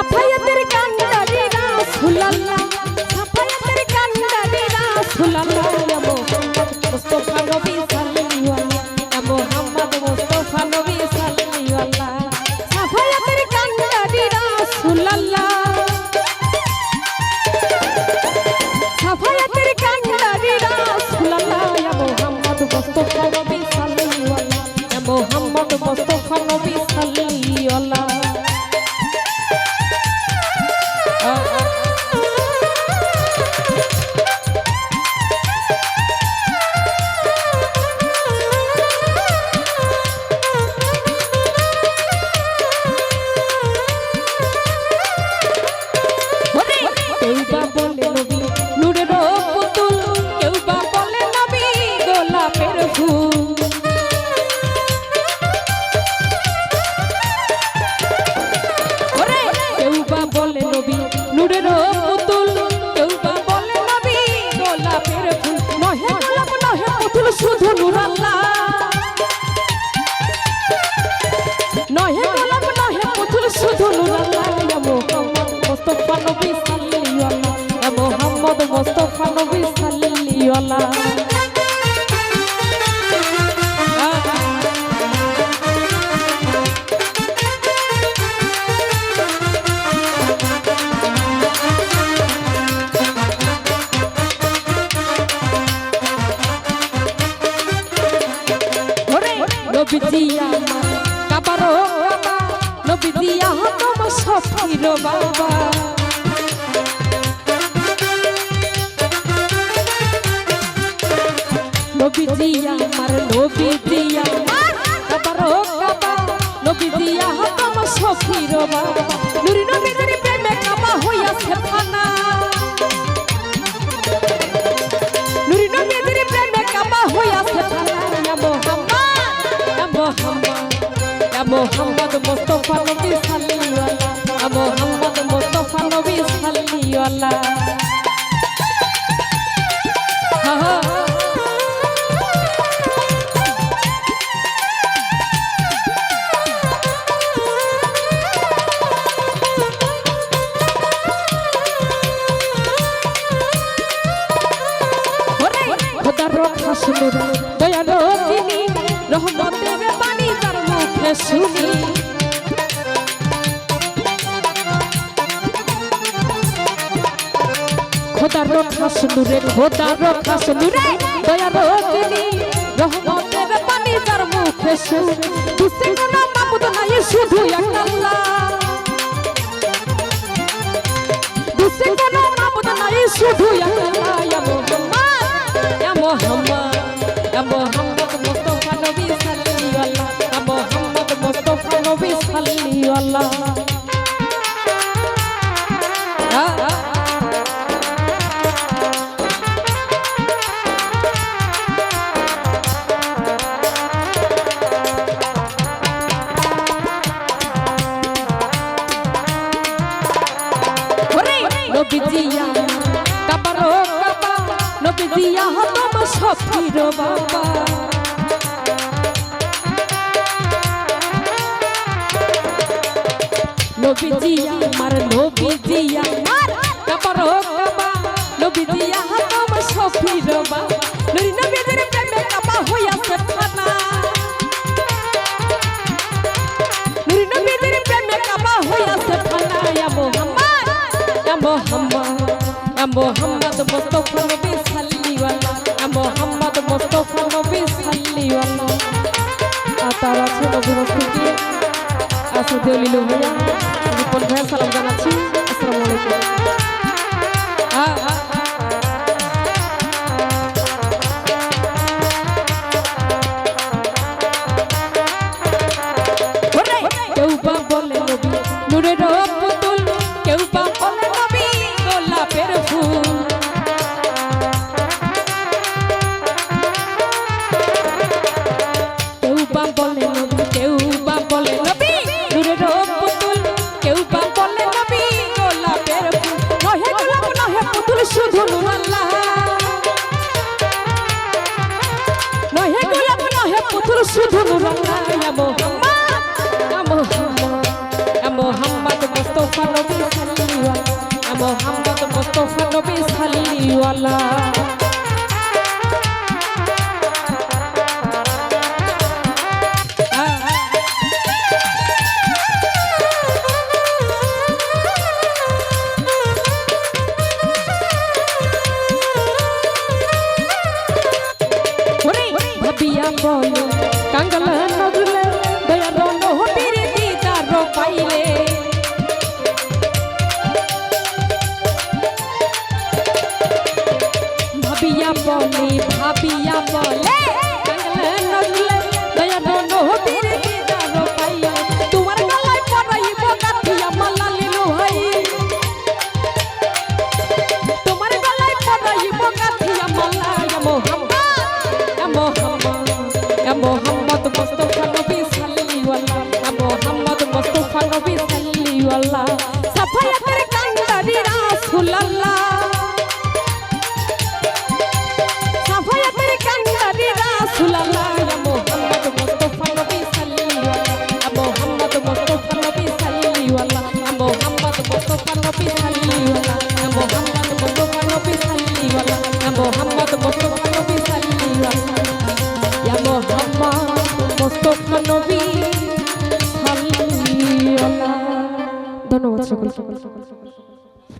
সাফায়াতের কান্দারি রাসূলুল্লাহ সাফায়াতের কান্দারি রাসূলুল্লাহ ইয়া মুস্তাফা নবী সাল্লাল্লাহু ইয়া মুহাম্মদ মুস্তাফা নবী সাল্লাল্লাহু সাফায়াতের কান্দারি রাসূলুল্লাহ সাফায়াতের কান্দারি রাসূলুল্লাহ ইয়া মুহাম্মদ মুস্তাফা নবী সাল্লাল্লাহু ইয়া মুহাম্মদ মুস্তাফা নবী সাল্লাল্লাহু কেউ বলে নবী, নূরের পুতুল। কেউ বা বলে নবী, গোলাপের ফুল। নহে গোলাপ, নহে পুতুল, শুধু নূর আল্লাহ। নহে গোলাপ, নহে পুতুল, শুধু নূর আল্লাহ। মুহাম্মদ মুস্তাফা নবী সাল্লাল্লাহু আলাইহি মুহাম্মদ মুস্তাফা নবী সাল্লাল্লাহু আলাইহি নবীজি আমার কাবারো কাবা নবীজি আহতম সফির বাবা। নবীজি আমার নবীজি আমার কাবারো বাবা। নুরি মুস্তাফা নবী ইয়া মোহাম্মদ মুস্তাফা নবী খোদার রক্ষা তিনি রহমতের বাণী তার মুখে শুনি খোদার রক্ষা শুনু রে খোদার রক্ষা শুনু রে দয়ার তিনি রহমতের বাণী তার মুখে শুনি দুসে কোন মাবুদ নাই, শুধু এক আল্লাহ দুসে কোন মাবুদ নাই, শুধু এক আল্লাহ ইয়া মুহাম্মদ ইয়া মুহাম্মদ ইয়া মুহাম্মদ মুস্তাফা নবী সাল্লাল্লাহু আলাইহি ইয়া মুহাম্মদ মুস্তাফা নবী সাল্লাল্লাহু আলাইহি আ নবীজিয়া। কাবারো কাবা নবীজিয়া হতম সফির বাবা। নবীজিয়া আমার নবীজিয়া। নবী ইয়া মোহাম্মদ মুস্তাফা নবী আলাইহি আর তার আছে নবী রসুলকে আছে দলিল ভাইয়া রিপন ভাইয়া সালাম জানাচ্ছি আসসালামু আলাইকুম। আ আ ওরে কেউ বা বলে নবী নূরের পুতুল শুধু রঙায়াবো আমো আমো হাম্মাদ মোস্তফা নবী সালিওয়ালা আমো হাম্মাদ মোস্তফা নবী সালিওয়ালা বলে ভাবিয়া বলে মোহাম্মদ মোস্তফা নবী সাল্লাল্লাহু ইয়া মোহাম্মদ মোস্তফা নবী সাল্লাল্লাহু ধন্যবাদ সকলকে।